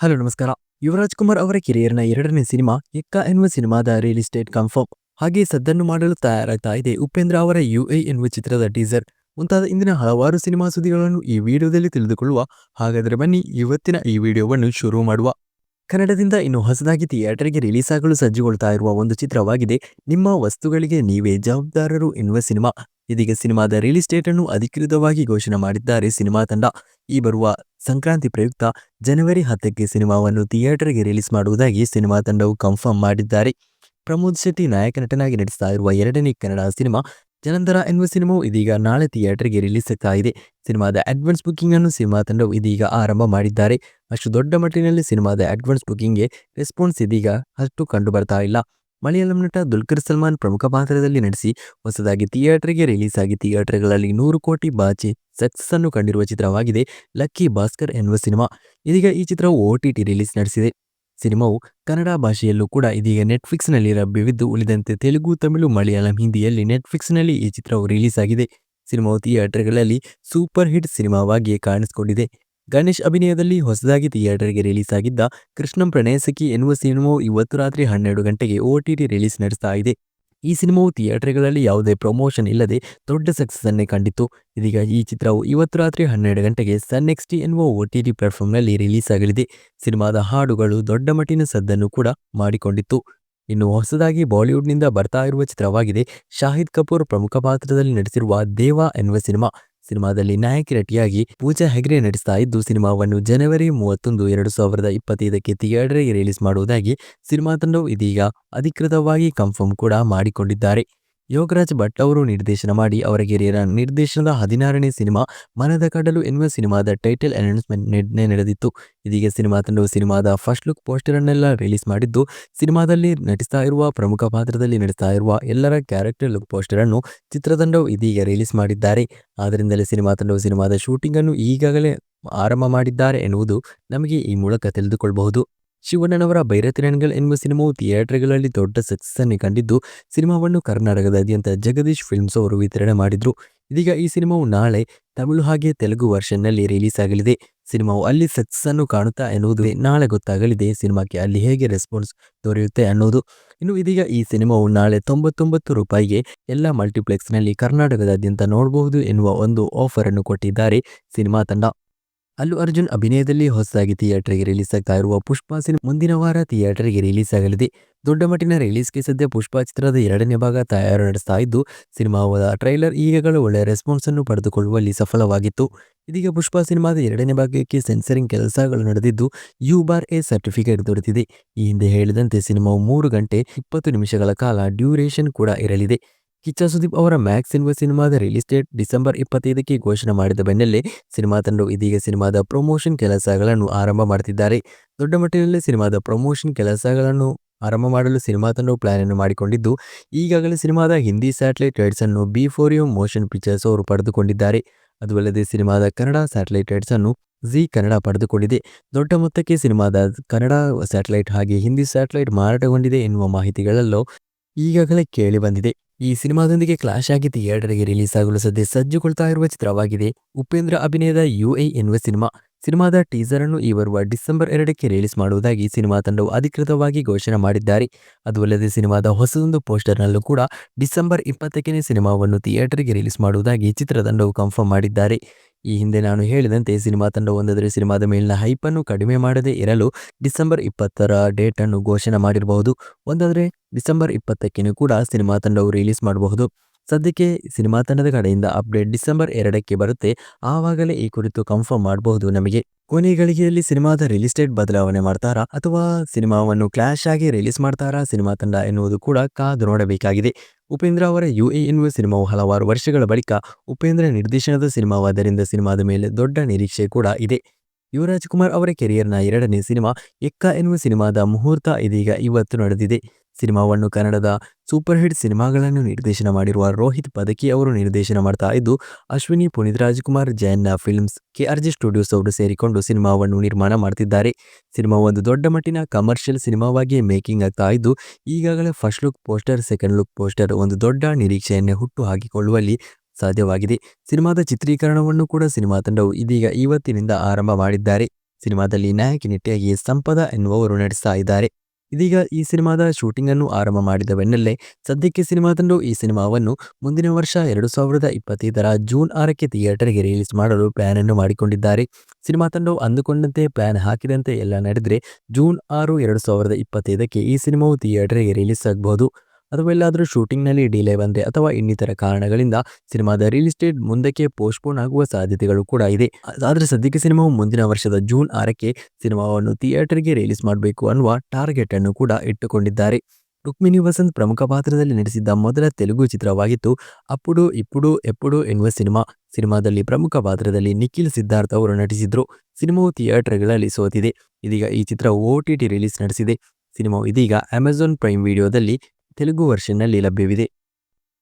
Hello, ನಮಸ್ಕಾರ. ಯುವರಾಜ್ ಕುಮಾರ್ ಅವರ ಕಿರಿಯರ್ನ ಎರಡನೇ ಸಿನಿಮಾ, ಎಕ್ಕ ಎನ್ನುವ ಸಿನಿಮಾದ ರಿಯಲ್ ಎಸ್ಟೇಟ್ ಕನ್ಫರ್ಮ್ ಹಾಗೆ ಸದ್ದನ್ನು ಮಾಡಲು ತಯಾರಾಗ್ತಾ ಇದೆ ಉಪೇಂದ್ರ ಅವರ ಯು ಎ ಎನ್ನುವ ಚಿತ್ರದ ಟೀಸರ್ ಮುಂತಾದ ಇಂದಿನ ಹಲವಾರು ಸಿನಿಮಾ ಸುದ್ದಿಗಳನ್ನು ಈ ವಿಡಿಯೋದಲ್ಲಿ ತಿಳಿದುಕೊಳ್ಳುವ ಹಾಗಾದರೆ ಬನ್ನಿ ಇವತ್ತಿನ ಈ ವಿಡಿಯೋವನ್ನು ಶುರು ಮಾಡುವ. ಕನ್ನಡದಿಂದ ಇನ್ನು ಹೊಸದಾಗಿ ಥಿಯೇಟರ್ಗೆ ರಿಲೀಸ್ ಆಗಲು ಸಜ್ಜುಗೊಳ್ತಾ ಇರುವ ಒಂದು ಚಿತ್ರವಾಗಿದೆ, ನಿಮ್ಮ ವಸ್ತುಗಳಿಗೆ ನೀವೇ ಜವಾಬ್ದಾರರು ಎನ್ನುವ ಸಿನಿಮಾ. ಇದೀಗ ಸಿನಿಮಾದ ರಿಲೀಸ್ ಡೇಟ್ ಅನ್ನು ಅಧಿಕೃತವಾಗಿ ಘೋಷಣೆ ಮಾಡಿದ್ದಾರೆ ಸಿನಿಮಾ ತಂಡ. ಈ ಬರುವ ಸಂಕ್ರಾಂತಿ ಪ್ರಯುಕ್ತ ಜನವರಿ ಹತ್ತಕ್ಕೆ ಸಿನಿಮಾವನ್ನು ಥಿಯೇಟರ್ಗೆ ರಿಲೀಸ್ ಮಾಡುವುದಾಗಿ ಸಿನಿಮಾ ತಂಡವು ಕನ್ಫರ್ಮ್ ಮಾಡಿದ್ದಾರೆ. ಪ್ರಮೋದ್ ಶೆಟ್ಟಿ ನಾಯಕ ನಟನಾಗಿ ನಟಿಸ್ತಾ ಇರುವ ಎರಡನೇ ಕನ್ನಡ ಸಿನಿಮಾ ಜನಂದರ ಎನ್ನುವ ಸಿನಿಮಾವು ಇದೀಗ ನಾಳೆ ಥಿಯೇಟರ್ಗೆ ರಿಲೀಸ್ ಆಗ್ತಾ ಇದೆ. ಸಿನಿಮಾದ ಅಡ್ವಾನ್ಸ್ ಬುಕಿಂಗ್ ಅನ್ನು ಸಿನಿಮಾ ತಂಡವು ಇದೀಗ ಆರಂಭ ಮಾಡಿದ್ದಾರೆ. ಅಷ್ಟು ದೊಡ್ಡ ಮಟ್ಟಿನಲ್ಲಿ ಸಿನಿಮಾದ ಅಡ್ವಾನ್ಸ್ ಬುಕ್ಕಿಂಗ್ಗೆ ರೆಸ್ಪಾನ್ಸ್ ಇದೀಗ ಅಷ್ಟು ಕಂಡು ಬರ್ತಾ ಇಲ್ಲ. ಮಲಯಾಳಂ ನಟ ದುಲ್ಕರ್ ಸಲ್ಮಾನ್ ಪ್ರಮುಖ ಪಾತ್ರದಲ್ಲಿ ನಡೆಸಿ ಹೊಸದಾಗಿ ಥಿಯೇಟರ್ಗೆ ರಿಲೀಸ್ ಆಗಿ ಥಿಯೇಟರ್ಗಳಲ್ಲಿ ನೂರು ಕೋಟಿ ಬಾಚಿ ಸಕ್ಸಸ್ ಅನ್ನು ಕಂಡಿರುವ ಚಿತ್ರವಾಗಿದೆ ಲಕ್ಕಿ ಭಾಸ್ಕರ್ ಎನ್ನುವ ಸಿನಿಮಾ. ಇದೀಗ ಈ ಚಿತ್ರವು ಒ ಟಿ ಟಿ ರಿಲೀಸ್ ನಡೆಸಿದೆ. ಸಿನಿಮಾವು ಕನ್ನಡ ಭಾಷೆಯಲ್ಲೂ ಕೂಡ ಇದೀಗ ನೆಟ್ಫ್ಲಿಕ್ಸ್ನಲ್ಲಿ ಲಭ್ಯವಿದ್ದು ಉಳಿದಂತೆ ತೆಲುಗು, ತಮಿಳು, ಮಲಯಾಳಂ, ಹಿಂದಿಯಲ್ಲಿ ನೆಟ್ಫ್ಲಿಕ್ಸ್ನಲ್ಲಿ ಈ ಚಿತ್ರವು ರಿಲೀಸ್ ಆಗಿದೆ. ಸಿನಿಮಾವು ಥಿಯೇಟರ್ಗಳಲ್ಲಿ ಸೂಪರ್ ಹಿಟ್ ಸಿನಿಮಾವಾಗಿಯೇ ಕಾಣಿಸಿಕೊಂಡಿದೆ. ಗಣೇಶ್ ಅಭಿನಯದಲ್ಲಿ ಹೊಸದಾಗಿ ಥಿಯೇಟರ್ಗೆ ರಿಲೀಸ್ ಆಗಿದ್ದ ಕೃಷ್ಣಂ ಪ್ರಣಯಸಖಿ ಎನ್ನುವ ಸಿನಿಮಾವು ಇವತ್ತು ರಾತ್ರಿ ಹನ್ನೆರಡು ಗಂಟೆಗೆ ಓಟಿಟಿ ರಿಲೀಸ್ ನಡೆಸ್ತಾ ಇದೆ. ಈ ಸಿನಿಮಾವು ಥಿಯೇಟರ್ಗಳಲ್ಲಿ ಯಾವುದೇ ಪ್ರಮೋಷನ್ ಇಲ್ಲದೆ ದೊಡ್ಡ ಸಕ್ಸಸ್ ಅನ್ನೇ ಕಂಡಿತ್ತು. ಇದೀಗ ಈ ಚಿತ್ರವು ಇವತ್ತು ರಾತ್ರಿ ಹನ್ನೆರಡು ಗಂಟೆಗೆ ಸನ್ ಎಕ್ಸ್ ಟಿ ಎನ್ನುವ ಒ ಟಿ ಟಿ ಪ್ಲಾಟ್ಫಾರ್ಮ್ನಲ್ಲಿ ರಿಲೀಸ್ ಆಗಲಿದೆ. ಸಿನಿಮಾದ ಹಾಡುಗಳು ದೊಡ್ಡ ಮಟ್ಟಿನ ಸದ್ದನ್ನು ಕೂಡ ಮಾಡಿಕೊಂಡಿತ್ತು. ಇನ್ನು ಹೊಸದಾಗಿ ಬಾಲಿವುಡ್ನಿಂದ ಬರ್ತಾ ಇರುವ ಚಿತ್ರವಾಗಿದೆ. ಶಾಹಿದ್ ಕಪೂರ್ ಪ್ರಮುಖ ಪಾತ್ರದಲ್ಲಿ ನಟಿಸಿರುವ ದೇವಾ ಎನ್ನುವ ಸಿನಿಮಾ. ಸಿನಿಮಾದಲ್ಲಿ ನಾಯಕಿ ನಟಿಯಾಗಿ ಪೂಜಾ ಹೆಗ್ರೆ ನಟಿಸ್ತಾ ಇದ್ದು, ಸಿನಿಮಾವನ್ನು ಜನವರಿ ಮೂವತ್ತೊಂದು, ಎರಡು ಸಾವಿರದ ಇಪ್ಪತ್ತೈದಕ್ಕೆ ಥಿಯೇಟರ್ಗೆ ರಿಲೀಸ್ ಮಾಡುವುದಾಗಿ ಸಿನಿಮಾ ತಂಡವು ಇದೀಗ ಅಧಿಕೃತವಾಗಿ ಕನ್ಫರ್ಮ್ ಕೂಡ ಮಾಡಿಕೊಂಡಿದ್ದಾರೆ. ಯೋಗರಾಜ್ ಭಟ್ ಅವರು ನಿರ್ದೇಶನ ಮಾಡಿ, ಅವರ ಗೆರೆಯರ ನಿರ್ದೇಶನದ ಹದಿನಾರನೇ ಸಿನಿಮಾ ಮನದ ಕಡಲು ಎನ್ನುವ ಸಿನಿಮಾದ ಟೈಟಲ್ ಅನೌನ್ಸ್ಮೆಂಟ್ ನಿನ್ನೆ ನಡೆದಿತ್ತು. ಇದೀಗ ಸಿನಿಮಾ ತಂಡವು ಸಿನಿಮಾದ ಫಸ್ಟ್ ಲುಕ್ ಪೋಸ್ಟರ್ ಅನ್ನೆಲ್ಲ ರಿಲೀಸ್ ಮಾಡಿದ್ದು, ಸಿನಿಮಾದಲ್ಲಿ ನಟಿಸ್ತಾ ಇರುವ, ಪ್ರಮುಖ ಪಾತ್ರದಲ್ಲಿ ನಟಿಸ್ತಾ ಇರುವ ಎಲ್ಲರ ಕ್ಯಾರೆಕ್ಟರ್ ಲುಕ್ ಪೋಸ್ಟರ್ ಅನ್ನು ಚಿತ್ರತಂಡವು ಇದೀಗ ರಿಲೀಸ್ ಮಾಡಿದ್ದಾರೆ. ಆದ್ದರಿಂದಲೇ ಸಿನಿಮಾ ತಂಡವು ಸಿನಿಮಾದ ಶೂಟಿಂಗ್ ಅನ್ನು ಈಗಾಗಲೇ ಆರಂಭ ಮಾಡಿದ್ದಾರೆ ಎನ್ನುವುದು ನಮಗೆ ಈ ಮೂಲಕ ತಿಳಿದುಕೊಳ್ಳಬಹುದು ಶಿವಣ್ಣನವರ ಬೈರತಿರಣಗಳು ಎನ್ನುವ ಸಿನಿಮಾವು ಥಿಯೇಟರ್ಗಳಲ್ಲಿ ದೊಡ್ಡ ಸಕ್ಸಸ್ ಅನ್ನು ಕಂಡಿದ್ದು, ಸಿನಿಮಾವನ್ನು ಕರ್ನಾಟಕದಾದ್ಯಂತ ಜಗದೀಶ್ ಫಿಲ್ಮ್ಸ್ ಅವರು ವಿತರಣೆ ಮಾಡಿದ್ರು. ಇದೀಗ ಈ ಸಿನಿಮಾವು ನಾಳೆ ತಮಿಳು ಹಾಗೆ ತೆಲುಗು ವರ್ಷನ್ನಲ್ಲಿ ರಿಲೀಸ್ ಆಗಲಿದೆ. ಸಿನಿಮಾವು ಅಲ್ಲಿ ಸಕ್ಸಸ್ ಅನ್ನು ಕಾಣುತ್ತಾ ಎನ್ನುವುದು ನಾಳೆ ಗೊತ್ತಾಗಲಿದೆ. ಸಿನಿಮಾಕ್ಕೆ ಅಲ್ಲಿ ಹೇಗೆ ರೆಸ್ಪಾನ್ಸ್ ದೊರೆಯುತ್ತೆ ಅನ್ನೋದು. ಇನ್ನು ಇದೀಗ ಈ ಸಿನಿಮಾವು ನಾಳೆ ತೊಂಬತ್ತೊಂಬತ್ತು ರೂಪಾಯಿಗೆ ಎಲ್ಲ ಮಲ್ಟಿಪ್ಲೆಕ್ಸ್ನಲ್ಲಿ ಕರ್ನಾಟಕದಾದ್ಯಂತ ನೋಡಬಹುದು ಎನ್ನುವ ಒಂದು ಆಫರ್ ಅನ್ನು ಕೊಟ್ಟಿದ್ದಾರೆ ಸಿನಿಮಾ ತಂಡ. ಅಲ್ಲು ಅರ್ಜುನ್ ಅಭಿನಯದಲ್ಲಿ ಹೊಸದಾಗಿ ಥಿಯೇಟರ್ಗೆ ರಿಲೀಸ್ ಆಗ್ತಾ ಇರುವ ಪುಷ್ಪ ಸಿನಿಮಾ ಮುಂದಿನ ವಾರ ಥಿಯೇಟರ್ಗೆ ರಿಲೀಸ್ ಆಗಲಿದೆ ದೊಡ್ಡ ಮಟ್ಟಿನ ರಿಲೀಸ್ಗೆ ಸದ್ಯ ಪುಷ್ಪಾ ಚಿತ್ರದ ಎರಡನೇ ಭಾಗ ತಯಾರು ನಡೆಸ್ತಾ ಇದ್ದು ಸಿನಿಮಾದ ಟ್ರೈಲರ್ ಈಗಾಗಲೇ ಒಳ್ಳೆಯ ರೆಸ್ಪಾನ್ಸ್ ಅನ್ನು ಪಡೆದುಕೊಳ್ಳುವಲ್ಲಿ ಸಫಲವಾಗಿತ್ತು. ಇದೀಗ ಪುಷ್ಪ ಸಿನಿಮಾದ ಎರಡನೇ ಭಾಗಕ್ಕೆ ಸೆನ್ಸರಿಂಗ್ ಕೆಲಸಗಳು ನಡೆದಿದ್ದು, ಯು ಬಾರ್ ಎ ಸರ್ಟಿಫಿಕೇಟ್ ದೊರೆತಿದೆ. ಈ ಹಿಂದೆ ಹೇಳಿದಂತೆ ಸಿನಿಮಾವು ಮೂರು ಗಂಟೆ ಇಪ್ಪತ್ತು ನಿಮಿಷಗಳ ಕಾಲ ಡ್ಯೂರೇಷನ್ ಕೂಡ ಇರಲಿದೆ. ಕಿಚ್ಚ ಸುದೀಪ್ ಅವರ ಮ್ಯಾಕ್ಸ್ ಎನ್ನುವ ಸಿನಿಮಾದ ರಿಲೀಸ್ ಡೇಟ್ ಡಿಸೆಂಬರ್ ಇಪ್ಪತ್ತೈದಕ್ಕೆ ಘೋಷಣೆ ಮಾಡಿದ ಬೆನ್ನಲ್ಲೇ ಸಿನಿಮಾ ತಂಡವು ಇದೀಗ ಸಿನಿಮಾದ ಪ್ರಮೋಷನ್ ಕೆಲಸಗಳನ್ನು ಆರಂಭ ಮಾಡುತ್ತಿದ್ದಾರೆ ದೊಡ್ಡ ಮಟ್ಟಿನಲ್ಲಿ ಸಿನಿಮಾದ ಪ್ರಮೋಷನ್ ಕೆಲಸಗಳನ್ನು ಆರಂಭ ಮಾಡಲು ಸಿನಿಮಾ ತಂಡವು ಪ್ಲಾನ್ ಅನ್ನು ಮಾಡಿಕೊಂಡಿದ್ದು, ಈಗಾಗಲೇ ಸಿನಿಮಾದ ಹಿಂದಿ ಸ್ಯಾಟಲೈಟ್ ರೈಟ್ಸ್ ಅನ್ನು B four U motion pictures ಅವರು ಪಡೆದುಕೊಂಡಿದ್ದಾರೆ. ಅದು ಅಲ್ಲದೆ ಸಿನಿಮಾದ ಕನ್ನಡ ಸ್ಯಾಟಲೈಟ್ ರೈಟ್ಸ್ ಅನ್ನು ಜಿ ಕನ್ನಡ ಪಡೆದುಕೊಂಡಿದೆ. ದೊಡ್ಡ ಮೊತ್ತಕ್ಕೆ ಸಿನಿಮಾದ ಕನ್ನಡ ಸ್ಯಾಟಲೈಟ್ ಹಾಗೆ ಹಿಂದಿ ಸ್ಯಾಟಲೈಟ್ ಮಾರಾಟಗೊಂಡಿದೆ ಎನ್ನುವ ಮಾಹಿತಿಗಳಲ್ಲೂ ಈಗಾಗಲೇ ಕೇಳಿ ಬಂದಿದೆ. ಈ ಸಿನಿಮಾದೊಂದಿಗೆ ಕ್ಲಾಶ್ ಆಗಿ ಥಿಯೇಟರ್ಗೆ ರಿಲೀಸ್ ಆಗಲು ಸದ್ಯ ಸಜ್ಜುಗೊಳ್ತಾ ಇರುವ ಚಿತ್ರವಾಗಿದೆ. ಉಪೇಂದ್ರ ಅಭಿನಯದ ಯು ಎ ಎನ್ನುವ ಸಿನಿಮಾ. ಸಿನಿಮಾದ ಟೀಸರ್ ಅನ್ನು ಈ ಬರುವ ಡಿಸೆಂಬರ್ ಎರಡಕ್ಕೆ ರಿಲೀಸ್ ಮಾಡುವುದಾಗಿ ಸಿನಿಮಾ ತಂಡವು ಅಧಿಕೃತವಾಗಿ ಘೋಷಣೆ ಮಾಡಿದ್ದಾರೆ. ಅದು ಅಲ್ಲದೆ ಸಿನಿಮಾದ ಹೊಸದೊಂದು ಪೋಸ್ಟರ್ನಲ್ಲೂ ಕೂಡ ಡಿಸೆಂಬರ್ ಇಪ್ಪತ್ತಕ್ಕೆ ಸಿನಿಮಾವನ್ನು ಥಿಯೇಟರ್ಗೆ ರಿಲೀಸ್ ಮಾಡುವುದಾಗಿ ಚಿತ್ರತಂಡವು ಕನ್ಫರ್ಮ್ ಮಾಡಿದ್ದಾರೆ. ಈ ಹಿಂದೆ ನಾನು ಹೇಳಿದಂತೆ ಸಿನಿಮಾ ತಂಡ ಒಂದಾದರೆ ಸಿನಿಮಾದ ಮೇಲಿನ ಹೈಪನ್ನು ಕಡಿಮೆ ಮಾಡದೇ ಇರಲು ಡಿಸೆಂಬರ್ ಇಪ್ಪತ್ತರ ಡೇಟ್ ಅನ್ನು ಘೋಷಣೆ ಮಾಡಿರಬಹುದು. ಒಂದಾದರೆ ಡಿಸೆಂಬರ್ ಇಪ್ಪತ್ತಕ್ಕೇನು ಕೂಡ ಸಿನಿಮಾ ತಂಡವು ರಿಲೀಸ್ ಮಾಡಬಹುದು. ಸದ್ಯಕ್ಕೆ ಸಿನಿಮಾ ತಂಡದ ಕಡೆಯಿಂದ ಅಪ್ಡೇಟ್ ಡಿಸೆಂಬರ್ ಎರಡಕ್ಕೆ ಬರುತ್ತೆ. ಆವಾಗಲೇ ಈ ಕುರಿತು ಕನ್ಫರ್ಮ್ ಮಾಡಬಹುದು ನಮಗೆ. ಕೊನೆ ಗಳಿಗೆಯಲ್ಲಿ ಸಿನಿಮಾದ ರಿಲೀಸ್ ಡೇಟ್ ಬದಲಾವಣೆ ಮಾಡ್ತಾರಾ ಅಥವಾ ಸಿನಿಮಾವನ್ನು ಕ್ಲಾಶ್ ಆಗಿ ರಿಲೀಸ್ ಮಾಡ್ತಾರಾ ಸಿನಿಮಾ ತಂಡ ಎನ್ನುವುದು ಕೂಡ ಕಾದು ನೋಡಬೇಕಾಗಿದೆ. ಉಪೇಂದ್ರ ಅವರ ಯು ಎ ಎನ್ನುವ ಸಿನಿಮಾವು ಹಲವಾರು ವರ್ಷಗಳ ಬಳಿಕ ಉಪೇಂದ್ರ ನಿರ್ದೇಶನದ ಸಿನಿಮಾವಾದ್ದರಿಂದ ಸಿನಿಮಾದ ಮೇಲೆ ದೊಡ್ಡ ನಿರೀಕ್ಷೆ ಕೂಡ ಇದೆ. ಯುವರಾಜ್ ಕುಮಾರ್ ಅವರ ಕೆರಿಯರ್ನ ಎರಡನೇ ಸಿನಿಮಾ ಎಕ್ಕ ಎನ್ನುವ ಸಿನಿಮಾದ ಮುಹೂರ್ತ ಇದೀಗ ಇವತ್ತು ನಡೆದಿದೆ. ಸಿನಿಮಾವನ್ನು ಕನ್ನಡದ ಸೂಪರ್ ಹಿಟ್ ಸಿನಿಮಾಗಳನ್ನು ನಿರ್ದೇಶನ ಮಾಡಿರುವ ರೋಹಿತ್ ಪದಕಿ ಅವರು ನಿರ್ದೇಶನ ಮಾಡ್ತಾ ಇದ್ದು, Ashwini, Puneeth Rajkumar Jayanna films, KRG studios ಅವರು ಸೇರಿಕೊಂಡು ಸಿನಿಮಾವನ್ನು ನಿರ್ಮಾಣ ಮಾಡ್ತಿದ್ದಾರೆ. ಸಿನಿಮಾ ಒಂದು ದೊಡ್ಡ ಮಟ್ಟಿನ ಕಮರ್ಷಿಯಲ್ ಸಿನಿಮಾವಾಗಿ ಮೇಕಿಂಗ್ ಆಗ್ತಾ ಇದ್ದು, ಈಗಾಗಲೇ first look poster, second look poster ಒಂದು ದೊಡ್ಡ ನಿರೀಕ್ಷೆಯನ್ನೇ ಹುಟ್ಟು ಹಾಕಿಕೊಳ್ಳುವಲ್ಲಿ ಸಾಧ್ಯವಾಗಿದೆ. ಸಿನಿಮಾದ ಚಿತ್ರೀಕರಣವನ್ನು ಕೂಡ ಸಿನಿಮಾ ತಂಡವು ಇದೀಗ ಇವತ್ತಿನಿಂದ ಆರಂಭ ಮಾಡಿದ್ದಾರೆ. ಸಿನಿಮಾದಲ್ಲಿ ನಾಯಕಿ ನಿಟ್ಟಿಯಾಗಿ ಸಂಪದ ಎನ್ನುವವರು ನಡೆಸ್ತಾ ಇದ್ದಾರೆ. ಇದೀಗ ಈ ಸಿನಿಮಾದ ಶೂಟಿಂಗ್ ಅನ್ನು ಆರಂಭ ಮಾಡಿದ ಬೆನ್ನಲ್ಲೇ ಸದ್ಯಕ್ಕೆ ಸಿನಿಮಾ ತಂಡವು ಈ ಸಿನಿಮಾವನ್ನು ಮುಂದಿನ ವರ್ಷ ಎರಡು ಸಾವಿರದ ಇಪ್ಪತ್ತೈದರ ಜೂನ್ ಆರಕ್ಕೆ ಥಿಯೇಟರ್ಗೆ ರಿಲೀಸ್ ಮಾಡಲು ಪ್ಲಾನ್ ಅನ್ನು ಮಾಡಿಕೊಂಡಿದ್ದಾರೆ. ಸಿನಿಮಾ ತಂಡವು ಅಂದುಕೊಂಡಂತೆ ಪ್ಲಾನ್ ಹಾಕಿದಂತೆ ಎಲ್ಲ ನಡೆದರೆ ಜೂನ್ ಆರು ಎರಡು ಸಾವಿರದ ಇಪ್ಪತ್ತೈದಕ್ಕೆ ಈ ಸಿನಿಮಾವು ಥಿಯೇಟರ್ಗೆ ರಿಲೀಸ್ ಆಗಬಹುದು. ಅಥವಾ ಎಲ್ಲಾದರೂ ಶೂಟಿಂಗ್ನಲ್ಲಿ ಡಿಲೇ ಬಂದರೆ ಅಥವಾ ಇನ್ನಿತರ ಕಾರಣಗಳಿಂದ ಸಿನಿಮಾದ ರಿಲೀಸ್ ಡೇಟ್ ಮುಂದಕ್ಕೆ ಪೋಸ್ಟ್ಪೋನ್ ಆಗುವ ಸಾಧ್ಯತೆಗಳು ಕೂಡ ಇದೆ. ಆದರೆ ಸದ್ಯಕ್ಕೆ ಸಿನಿಮಾವು ಮುಂದಿನ ವರ್ಷದ ಜೂನ್ ಆರಕ್ಕೆ ಸಿನಿಮಾವನ್ನು ಥಿಯೇಟರ್ಗೆ ರಿಲೀಸ್ ಮಾಡಬೇಕು ಅನ್ನುವ ಟಾರ್ಗೆಟ್ ಅನ್ನು ಕೂಡ ಇಟ್ಟುಕೊಂಡಿದ್ದಾರೆ. ರುಕ್ಮಿಣಿ ವಸಂತ್ ಪ್ರಮುಖ ಪಾತ್ರದಲ್ಲಿ ನಟಿಸಿದ್ದ ಮೊದಲ ತೆಲುಗು ಚಿತ್ರವಾಗಿತ್ತು. ಅಪ್ಪುಡು, ಇಪ್ಪುಡು, ಎಪ್ಪುಡು ಎನ್ನುವ ಸಿನಿಮಾ, ಸಿನಿಮಾದಲ್ಲಿ ಪ್ರಮುಖ ಪಾತ್ರದಲ್ಲಿ ನಿಖಿಲ್ ಸಿದ್ಧಾರ್ಥ ಅವರು ನಟಿಸಿದ್ರು. ಸಿನಿಮಾವು ಥಿಯೇಟರ್ಗಳಲ್ಲಿ ಸೋತಿದೆ. ಇದೀಗ ಈ ಚಿತ್ರ ಒ ಟಿ ಟಿ ರಿಲೀಸ್ ನಡೆಸಿದೆ. ಸಿನಿಮಾವು ಇದೀಗ ಅಮೆಜಾನ್ ಪ್ರೈಮ್ ವಿಡಿಯೋದಲ್ಲಿ ತೆಲುಗು ವರ್ಷನ್ನಲ್ಲಿ ಲಭ್ಯವಿದೆ.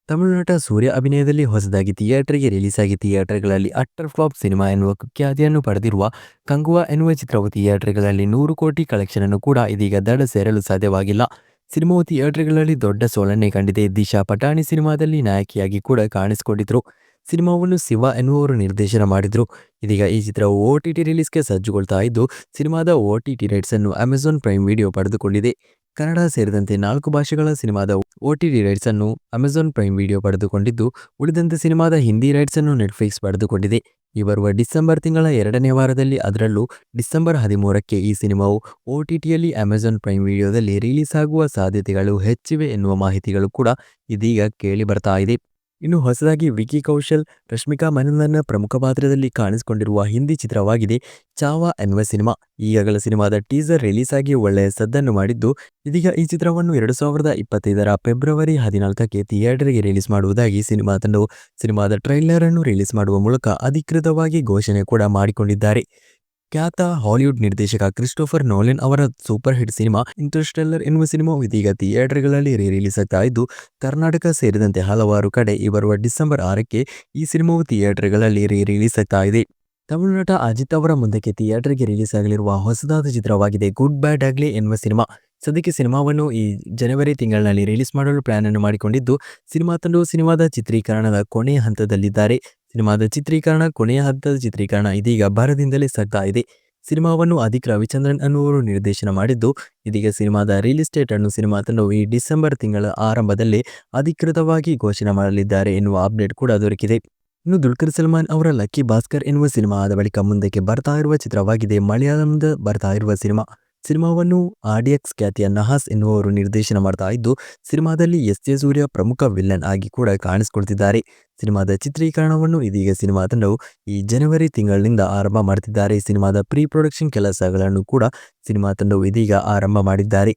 ತಮಿಳುನಾಟ ಸೂರ್ಯ ಅಭಿನಯದಲ್ಲಿ ಹೊಸದಾಗಿ ಥಿಯೇಟರ್ಗೆ ರಿಲೀಸ್ ಆಗಿ ಥಿಯೇಟರ್ಗಳಲ್ಲಿ ಅಟ್ಟರ್ ಫ್ಲಾಪ್ ಸಿನಿಮಾ ಎನ್ನುವ ಖ್ಯಾತಿಯನ್ನು ಪಡೆದಿರುವ ಕಂಗುವಾ ಎನ್ನುವ ಚಿತ್ರವು ಥಿಯೇಟರ್ಗಳಲ್ಲಿ ನೂರು ಕೋಟಿ ಕಲೆಕ್ಷನ್ ಅನ್ನು ಕೂಡ ಇದೀಗ ದಡ ಸೇರಲು ಸಾಧ್ಯವಾಗಿಲ್ಲ. ಸಿನಿಮಾವು ಥಿಯೇಟರ್ಗಳಲ್ಲಿ ದೊಡ್ಡ ಸೋಲನ್ನೇ ಕಂಡಿದೆ. ದಿಶಾ ಪಟಾಣಿ ಸಿನಿಮಾದಲ್ಲಿ ನಾಯಕಿಯಾಗಿ ಕೂಡ ಕಾಣಿಸಿಕೊಂಡಿದ್ರು. ಸಿನಿಮಾವನ್ನು ಶಿವ ಎನ್ನುವರು ನಿರ್ದೇಶನ ಮಾಡಿದ್ರು. ಇದೀಗ ಈ ಚಿತ್ರವು ಒ ಟಿ ಟಿ ರಿಲೀಸ್ಗೆ ಸಜ್ಜುಗೊಳ್ತಾ ಇದ್ದು, ಸಿನಿಮಾದ ಓ ಟಿ ಟಿ ರೈಟ್ಸ್ ಅನ್ನು ಅಮೆಜಾನ್ ಪ್ರೈಮ್ ವಿಡಿಯೋ ಪಡೆದುಕೊಂಡಿದೆ. ಕನ್ನಡ ಸೇರಿದಂತೆ ನಾಲ್ಕು ಭಾಷೆಗಳ ಸಿನಿಮಾದ ಓಟಿಟಿ ರೈಟ್ಸ್ ಅನ್ನು ಅಮೆಜಾನ್ ಪ್ರೈಮ್ ವಿಡಿಯೋ ಪಡೆದುಕೊಂಡಿದ್ದು, ಉಳಿದಂತೆ ಸಿನಿಮಾದ ಹಿಂದಿ ರೈಟ್ಸ್ ಅನ್ನು ನೆಟ್ಫ್ಲಿಕ್ಸ್ ಪಡೆದುಕೊಂಡಿದೆ. ಈ ಬರುವ ಡಿಸೆಂಬರ್ ತಿಂಗಳ ಎರಡನೇ ವಾರದಲ್ಲಿ ಅದರಲ್ಲೂ ಡಿಸೆಂಬರ್ ಹದಿಮೂರಕ್ಕೆ ಈ ಸಿನಿಮಾವು ಒ ಟಿ ಟಿಯಲ್ಲಿ ಅಮೆಜಾನ್ ಪ್ರೈಮ್ ವಿಡಿಯೋದಲ್ಲಿ ರಿಲೀಸ್ ಆಗುವ ಸಾಧ್ಯತೆಗಳು ಹೆಚ್ಚಿವೆ ಎನ್ನುವ ಮಾಹಿತಿಗಳು ಕೂಡ ಇದೀಗ ಕೇಳಿ ಬರ್ತಾ ಇದೆ. ಇನ್ನು ಹೊಸದಾಗಿ ವಿಕಿ ಕೌಶಲ್, ರಶ್ಮಿಕಾ ಮನನ್ನ ಪ್ರಮುಖ ಪಾತ್ರದಲ್ಲಿ ಕಾಣಿಸಿಕೊಂಡಿರುವ ಹಿಂದಿ ಚಿತ್ರವಾಗಿದೆ ಚಾವಾ ಎನ್ನುವ ಸಿನಿಮಾ. ಈಗಾಗಲೇ ಸಿನಿಮಾದ ಟೀಸರ್ ರಿಲೀಸ್ ಆಗಿ ಒಳ್ಳೆಯ ಸದ್ದನ್ನು ಮಾಡಿದ್ದು, ಇದೀಗ ಈ ಚಿತ್ರವನ್ನು ಎರಡು ಸಾವಿರದ ಇಪ್ಪತ್ತೈದರ ಫೆಬ್ರವರಿ ಹದಿನಾಲ್ಕಕ್ಕೆ ಥಿಯೇಟರ್ಗೆ ರಿಲೀಸ್ ಮಾಡುವುದಾಗಿ ಸಿನಿಮಾ ತಂಡವು, ಸಿನಿಮಾದ ಟ್ರೈಲರ್ ಅನ್ನು ರಿಲೀಸ್ ಮಾಡುವ ಮೂಲಕ ಅಧಿಕೃತವಾಗಿ ಘೋಷಣೆ ಕೂಡ ಮಾಡಿಕೊಂಡಿದ್ದಾರೆ. ಖ್ಯಾತ ಹಾಲಿವುಡ್ ನಿರ್ದೇಶಕ ಕ್ರಿಸ್ಟೋಫರ್ ನೋಲೆನ್ ಅವರ ಸೂಪರ್ ಹಿಟ್ ಸಿನಿಮಾ ಇಂಟರ್ಸ್ಟೆಲ್ಲರ್ ಎನ್ನುವ ಸಿನಿಮಾ ಇದೀಗ ಥಿಯೇಟರ್ಗಳಲ್ಲಿ ರೀ ರಿಲೀಸ್ ಆಗ್ತಾ ಇದ್ದು, ಕರ್ನಾಟಕ ಸೇರಿದಂತೆ ಹಲವಾರು ಕಡೆ ಈ ಬರುವ ಡಿಸೆಂಬರ್ ಆರಕ್ಕೆ ಈ ಸಿನಿಮಾವು ಥಿಯೇಟರ್ಗಳಲ್ಲಿ ರೀ ರಿಲೀಸ್ ಆಗ್ತಾ ಇದೆ. ತಮಿಳುನಾಟ ಅಜಿತ್ ಅವರ ಮುಂದಕ್ಕೆ ಥಿಯೇಟರ್ಗೆ ರಿಲೀಸ್ ಆಗಲಿರುವ ಹೊಸದಾದ ಚಿತ್ರವಾಗಿದೆ ಗುಡ್ ಬ್ಯಾಡ್ ಆಗ್ಲಿ ಎನ್ನುವ ಸಿನಿಮಾ. ಸದ್ಯಕ್ಕೆ ಸಿನಿಮಾವನ್ನು ಈ ಜನವರಿ ತಿಂಗಳಿನಲ್ಲಿ ರಿಲೀಸ್ ಮಾಡಲು ಪ್ಲಾನ್ ಅನ್ನು ಮಾಡಿಕೊಂಡಿದ್ದು, ಸಿನಿಮಾ ತಂಡವು ಸಿನಿಮಾದ ಚಿತ್ರೀಕರಣದ ಕೊನೆಯ ಹಂತದಲ್ಲಿದ್ದಾರೆ. ಸಿನಿಮಾದ ಚಿತ್ರೀಕರಣ, ಕೊನೆಯ ಹಂತದ ಚಿತ್ರೀಕರಣ, ಇದೀಗ ಭರದಿಂದಲೇ ಸಾಗ್ತಾ ಇದೆ. ಸಿನಿಮಾವನ್ನು ಅಧಿಕ್ ರವಿಚಂದ್ರನ್ ಅನ್ನುವರು ನಿರ್ದೇಶನ ಮಾಡಿದ್ದು, ಇದೀಗ ಸಿನಿಮಾದ ರಿಯಲ್ ಎಸ್ಟೇಟ್ ಅನ್ನು ಸಿನಿಮಾ ತಂಡವು ಈ ಡಿಸೆಂಬರ್ ತಿಂಗಳ ಆರಂಭದಲ್ಲಿ ಅಧಿಕೃತವಾಗಿ ಘೋಷಣೆ ಮಾಡಲಿದ್ದಾರೆ ಎನ್ನುವ ಅಪ್ಡೇಟ್ ಕೂಡ ದೊರಕಿದೆ. ಇನ್ನು ದುಲ್ಕರ್ ಸಲ್ಮಾನ್ ಅವರ ಲಕ್ಕಿ ಭಾಸ್ಕರ್ ಎನ್ನುವ ಸಿನಿಮಾ ಆದ ಬಳಿಕ ಮುಂದಕ್ಕೆ ಬರ್ತಾ ಇರುವ ಚಿತ್ರವಾಗಿದೆ. ಮಲಯಾಳಂದ ಬರ್ತಾ ಇರುವ ಸಿನಿಮಾ. ಸಿನಿಮಾವನ್ನು ಆಡಿಯಕ್ಸ್ ಖ್ಯಾತಿಯ ನಹಾಸ್ ಎನ್ನುವರು ನಿರ್ದೇಶನ ಮಾಡ್ತಾ ಇದ್ದು, ಸಿನಿಮಾದಲ್ಲಿ ಎಸ್ ಜೆ ಸೂರ್ಯ ಪ್ರಮುಖ ವಿಲ್ಲನ್ ಆಗಿ ಕೂಡ ಕಾಣಿಸಿಕೊಳ್ತಿದ್ದಾರೆ. ಸಿನಿಮಾದ ಚಿತ್ರೀಕರಣವನ್ನು ಇದೀಗ ಸಿನಿಮಾ ತಂಡವು ಈ ಜನವರಿ ತಿಂಗಳಿನಿಂದ ಆರಂಭ ಮಾಡ್ತಿದ್ದಾರೆ. ಸಿನಿಮಾದ ಪ್ರೀ ಪ್ರೊಡಕ್ಷನ್ ಕೆಲಸಗಳನ್ನು ಕೂಡ ಸಿನಿಮಾ ತಂಡವು ಇದೀಗ ಆರಂಭ ಮಾಡಿದ್ದಾರೆ.